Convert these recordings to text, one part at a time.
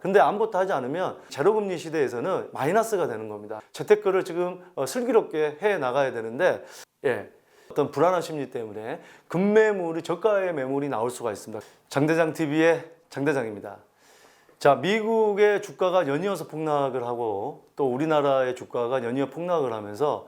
근데 아무것도 하지 않으면 제로금리 시대에서는 마이너스가 되는 겁니다. 재테크를 지금 어, 슬기롭게 해 나가야 되는데 예. 어떤 불안한 심리 때문에 급매물이 저가의 매물이 나올 수가 있습니다. 장대장 TV의 장대장입니다. 자, 미국의 주가가 연이어서 폭락을 하고 또 우리나라의 주가가 연이어 폭락을 하면서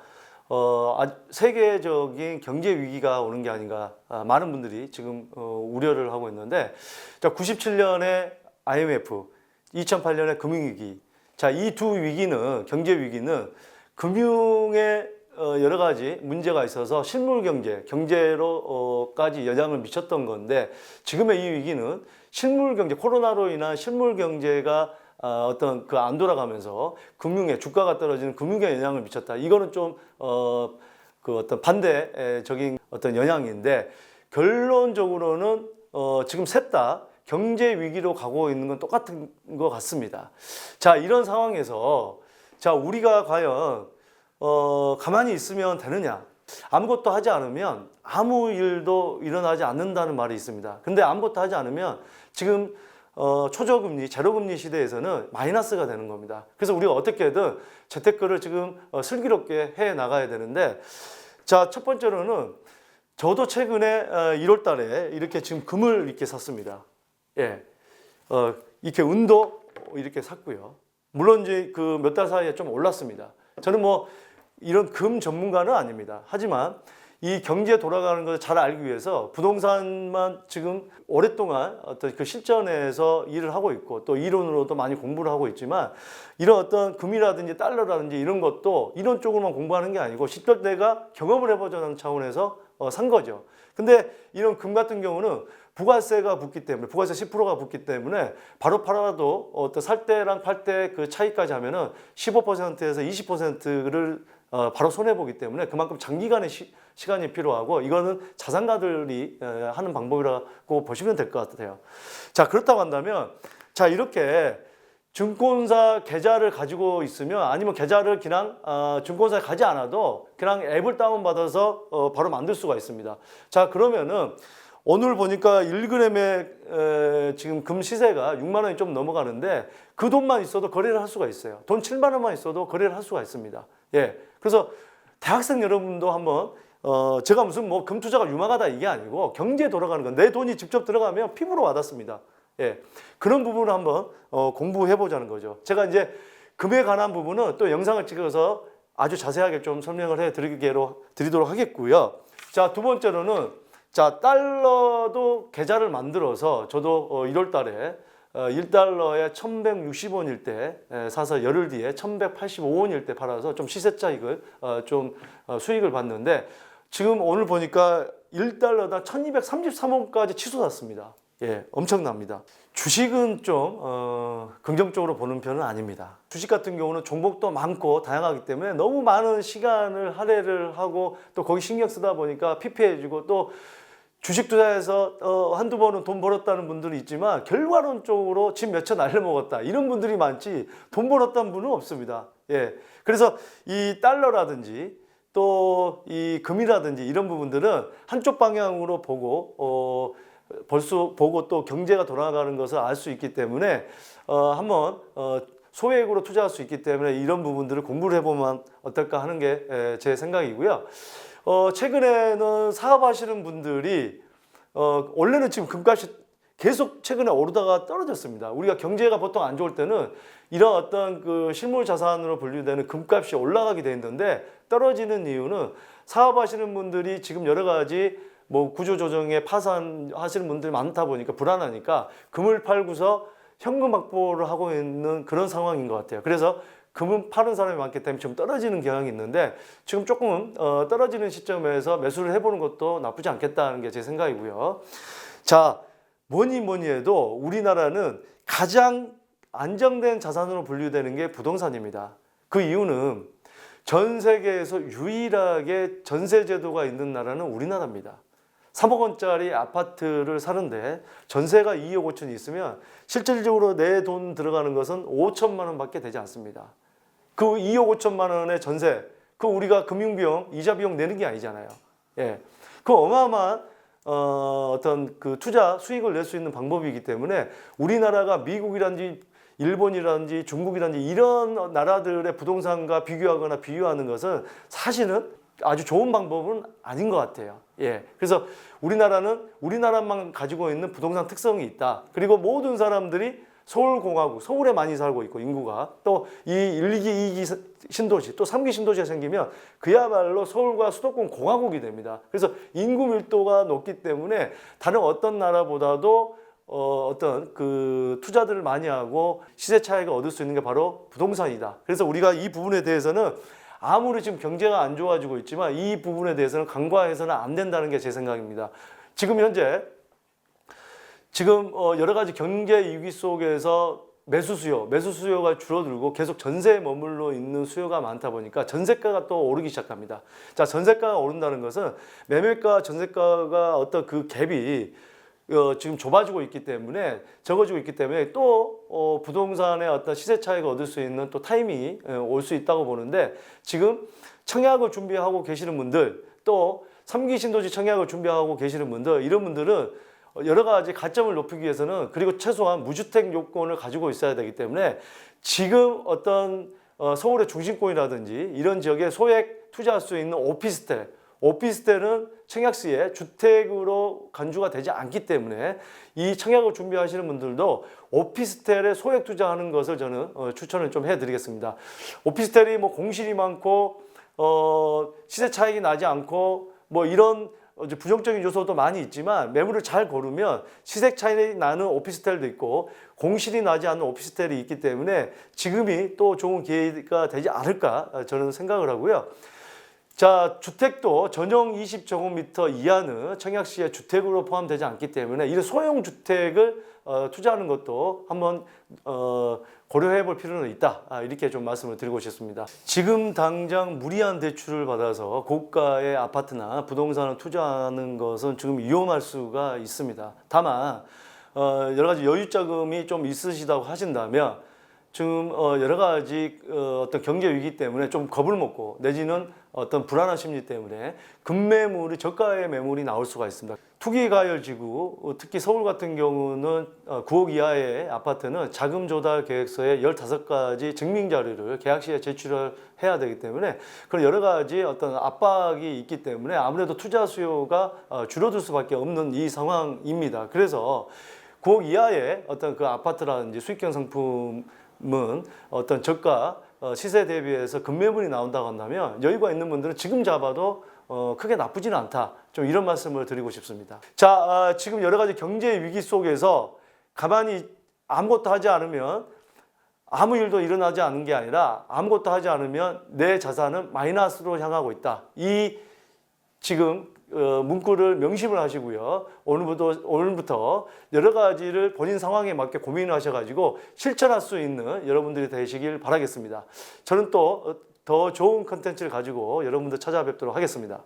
어, 아, 세계적인 경제 위기가 오는 게 아닌가 아, 많은 분들이 지금 어, 우려를 하고 있는데 자, 97년에 IMF, 2008년에 금융위기. 자, 이 두 위기는 경제 위기는 금융에 어, 여러 가지 문제가 있어서 실물 경제, 경제로까지 영향을 미쳤던 건데 지금의 이 위기는 실물 경제, 코로나로 인한 실물 경제가 아, 어떤 그 안 돌아가면서 금융에 주가가 떨어지는 금융에 영향을 미쳤다. 이거는 좀 어, 그 어떤 반대적인 어떤 영향인데 결론적으로는 어, 지금 셋다 경제 위기로 가고 있는 건 똑같은 것 같습니다. 자 이런 상황에서 자 우리가 과연 어, 가만히 있으면 되느냐? 아무것도 하지 않으면 아무 일도 일어나지 않는다는 말이 있습니다. 근데 아무것도 하지 않으면 지금 어, 초저금리, 제로금리 시대에서는 마이너스가 되는 겁니다. 그래서 우리가 어떻게든 재테크를 지금 어, 슬기롭게 해 나가야 되는데 자, 첫 번째로는 저도 최근에 어, 1월 달에 이렇게 지금 금을 이렇게 샀습니다. 예. 어, 이렇게 은도 이렇게 샀고요. 물론 이제 그 몇 달 사이에 좀 올랐습니다. 저는 뭐 이런 금 전문가는 아닙니다. 하지만 이 경제 돌아가는 것을 잘 알기 위해서 부동산만 지금 오랫동안 어떤 그 실전에서 일을 하고 있고 또 이론으로도 많이 공부를 하고 있지만 이런 어떤 금이라든지 달러라든지 이런 것도 이론 쪽으로만 공부하는 게 아니고 실제 내가 경험을 해보자는 차원에서 어, 산 거죠. 근데 이런 금 같은 경우는 부가세가 붙기 때문에 부가세 10%가 붙기 때문에 바로 팔아도 어떤 살 때랑 팔 때 그 차이까지 하면은 15%에서 20%를 어, 바로 손해 보기 때문에 그만큼 장기간의 시, 시간이 필요하고 이거는 자산가들이 에, 하는 방법이라고 보시면 될 것 같아요. 자 그렇다고 한다면 자 이렇게 증권사 계좌를 가지고 있으면 아니면 계좌를 그냥 어, 증권사에 가지 않아도 그냥 앱을 다운 받아서 어, 바로 만들 수가 있습니다. 자 그러면은 오늘 보니까 1g의 에, 지금 금 시세가 6만 원이 좀 넘어가는데 그 돈만 있어도 거래를 할 수가 있어요. 돈 7만 원만 있어도 거래를 할 수가 있습니다. 예. 그래서 대학생 여러분도 한번 어 제가 무슨 뭐 금 투자가 유망하다 이게 아니고 경제에 돌아가는 건 내 돈이 직접 들어가면 피부로 와닿습니다. 예. 그런 부분을 한번 어 공부해 보자는 거죠. 제가 이제 금에 관한 부분은 또 영상을 찍어서 아주 자세하게 좀 설명을 해 드리기로 드리도록 하겠고요. 자, 두 번째로는 자, 달러도 계좌를 만들어서 저도 어 1월 달에 어, 1달러에 1160원일 때 에, 사서 열흘 뒤에 1185원일 때 팔아서 좀 시세 차익을 어, 좀 어, 수익을 봤는데 지금 오늘 보니까 1달러당 1233원까지 치솟았습니다. 예, 엄청납니다. 주식은 좀 어, 긍정적으로 보는 편은 아닙니다. 주식 같은 경우는 종목도 많고 다양하기 때문에 너무 많은 시간을 할애를 하고 또 거기 신경 쓰다 보니까 피폐해지고 또 주식 투자해서 어, 한두 번은 돈 벌었다는 분들이 있지만 결과론적으로 집몇차 날려먹었다 이런 분들이 많지 돈 벌었다는 분은 없습니다. 예. 그래서 이 달러라든지 또 이 금이라든지 이런 부분들은 한쪽 방향으로 보고 어, 벌써 보고 또 경제가 돌아가는 것을 알 수 있기 때문에 어, 한번 어, 소액으로 투자할 수 있기 때문에 이런 부분들을 공부를 해보면 어떨까 하는 게 제 생각이고요. 어, 최근에는 사업하시는 분들이 어, 원래는 지금 금값이 계속 최근에 오르다가 떨어졌습니다. 우리가 경제가 보통 안 좋을 때는 이런 어떤 그 실물 자산으로 분류되는 금값이 올라가게 돼 있는데 떨어지는 이유는 사업하시는 분들이 지금 여러 가지 뭐 구조 조정에 파산하시는 분들이 많다 보니까 불안하니까 금을 팔고서 현금 확보를 하고 있는 그런 상황인 것 같아요. 그래서 금은 파는 사람이 많기 때문에 좀 떨어지는 경향이 있는데 지금 조금 어, 떨어지는 시점에서 매수를 해보는 것도 나쁘지 않겠다는 게 제 생각이고요. 자, 뭐니 뭐니 해도 우리나라는 가장 안정된 자산으로 분류되는 게 부동산입니다. 그 이유는 전 세계에서 유일하게 전세 제도가 있는 나라는 우리나라입니다. 3억 원짜리 아파트를 사는데 전세가 2억 5천이 있으면 실질적으로 내 돈 들어가는 것은 5천만 원밖에 되지 않습니다. 그 2억 5천만 원의 전세, 그 우리가 금융 비용, 이자 비용 내는 게 아니잖아요. 예. 그 어마어마한 어, 어떤 그 투자 수익을 낼 수 있는 방법이기 때문에 우리나라가 미국이란지 일본이라든지 중국이라든지 이런 나라들의 부동산과 비교하거나 비유하는 것은 사실은 아주 좋은 방법은 아닌 것 같아요. 예. 그래서 우리나라는 우리나라만 가지고 있는 부동산 특성이 있다. 그리고 모든 사람들이 서울공화국, 서울에 많이 살고 있고 인구가 또 이 1기, 2기 신도시 또 3기 신도시가 생기면 그야말로 서울과 수도권 공화국이 됩니다. 그래서 인구 밀도가 높기 때문에 다른 어떤 나라보다도 어, 어떤 그 투자들을 많이 하고 시세 차익을 얻을 수 있는 게 바로 부동산이다. 그래서 우리가 이 부분에 대해서는 아무리 지금 경제가 안 좋아지고 있지만 이 부분에 대해서는 간과해서는 안 된다는 게 제 생각입니다. 지금 현재 지금 어, 여러 가지 경제 위기 속에서 매수 수요, 매수 수요가 줄어들고 계속 전세에 머물러 있는 수요가 많다 보니까 전세가가 또 오르기 시작합니다. 자, 전세가가 오른다는 것은 매매가 전세가가 어떤 그 갭이 어, 지금 좁아지고 있기 때문에 적어지고 있기 때문에 또 어, 부동산의 어떤 시세 차익을 얻을 수 있는 또 타이밍이 올 수 있다고 보는데 지금 청약을 준비하고 계시는 분들 또 삼기 신도시 청약을 준비하고 계시는 분들 이런 분들은 여러 가지 가점을 높이기 위해서는 그리고 최소한 무주택 요건을 가지고 있어야 되기 때문에 지금 어떤 어, 서울의 중심권이라든지 이런 지역에 소액 투자할 수 있는 오피스텔 오피스텔은 청약 시에 주택으로 간주가 되지 않기 때문에 이 청약을 준비하시는 분들도 오피스텔에 소액 투자하는 것을 저는 어, 추천을 좀 해드리겠습니다. 오피스텔이 뭐 공실이 많고 어, 시세 차익이 나지 않고 뭐 이런 이제 부정적인 요소도 많이 있지만 매물을 잘 고르면 시세 차이 나는 오피스텔도 있고 공실이 나지 않는 오피스텔이 있기 때문에 지금이 또 좋은 기회가 되지 않을까 저는 생각을 하고요. 자, 주택도 전용 20제곱미터 이하는 청약시에 주택으로 포함되지 않기 때문에 이런 소형 주택을 어, 투자하는 것도 한번 어, 고려해 볼 필요는 있다. 아, 이렇게 좀 말씀을 드리고 싶습니다. 지금 당장 무리한 대출을 받아서 고가의 아파트나 부동산을 투자하는 것은 지금 위험할 수가 있습니다. 다만 어, 여러 가지 여유 자금이 좀 있으시다고 하신다면 지금 어, 여러 가지 어, 어떤 경제 위기 때문에 좀 겁을 먹고 내지는 어떤 불안한 심리 때문에 급매물이 저가의 매물이 나올 수가 있습니다. 투기 가열 지구 어, 특히 서울 같은 경우는 어, 9억 이하의 아파트는 자금 조달 계획서에 15가지 증명 자료를 계약 시에 제출을 해야 되기 때문에 그런 여러 가지 어떤 압박이 있기 때문에 아무래도 투자 수요가 어, 줄어들 수밖에 없는 이 상황입니다. 그래서 9억 이하의 어떤 그 아파트라든지 수익형 상품은 어떤 저가 어, 시세 대비해서 급매물이 나온다고 한다면 여유가 있는 분들은 지금 잡아도 어, 크게 나쁘지는 않다. 좀 이런 말씀을 드리고 싶습니다. 자, 아, 지금 여러 가지 경제 위기 속에서 가만히 아무것도 하지 않으면 아무 일도 일어나지 않은 게 아니라 아무것도 하지 않으면 내 자산은 마이너스로 향하고 있다. 이 지금 어, 문구를 명심을 하시고요. 오늘부터 오늘부터 여러 가지를 본인 상황에 맞게 고민을 하셔가지고 실천할 수 있는 여러분들이 되시길 바라겠습니다. 저는 또 더 좋은 컨텐츠를 가지고 여러분들 찾아뵙도록 하겠습니다.